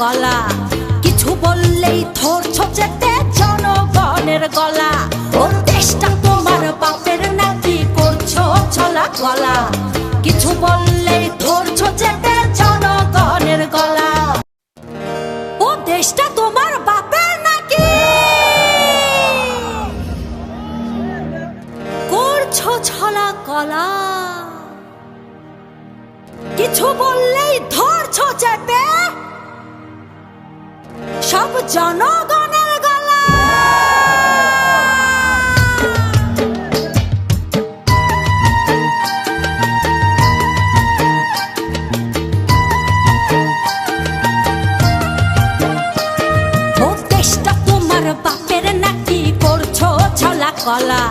গলা। কিছু বললেই থর ছচেতে জনগণের গলা। ওর দেশটা তোমার বাপের নাতি করছ ছলা গলা। কিছু বললেই থর ছচেতে জনগণের গলা। ও দেশটা তোমার বাপের নাকি? করছ ছলা গলা। কিছু বললেই ধরছো চেপে সব জনগণের গলা। তোমার বাপের নাকি করছ ছলা কলা?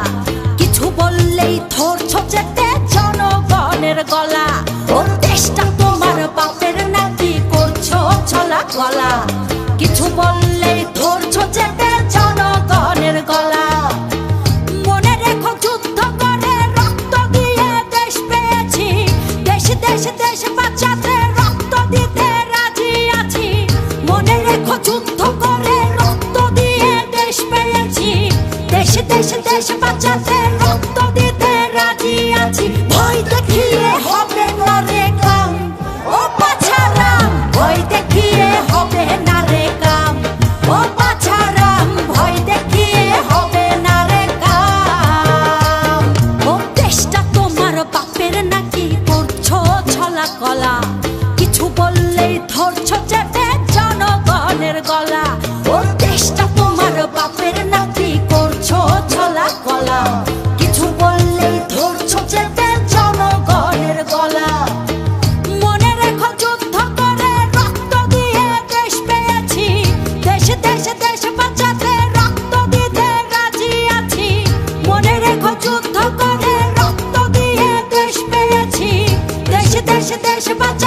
পেয়েছি। দেশ দেশ দেশ বাঁচাতে রক্ত 现在是班长。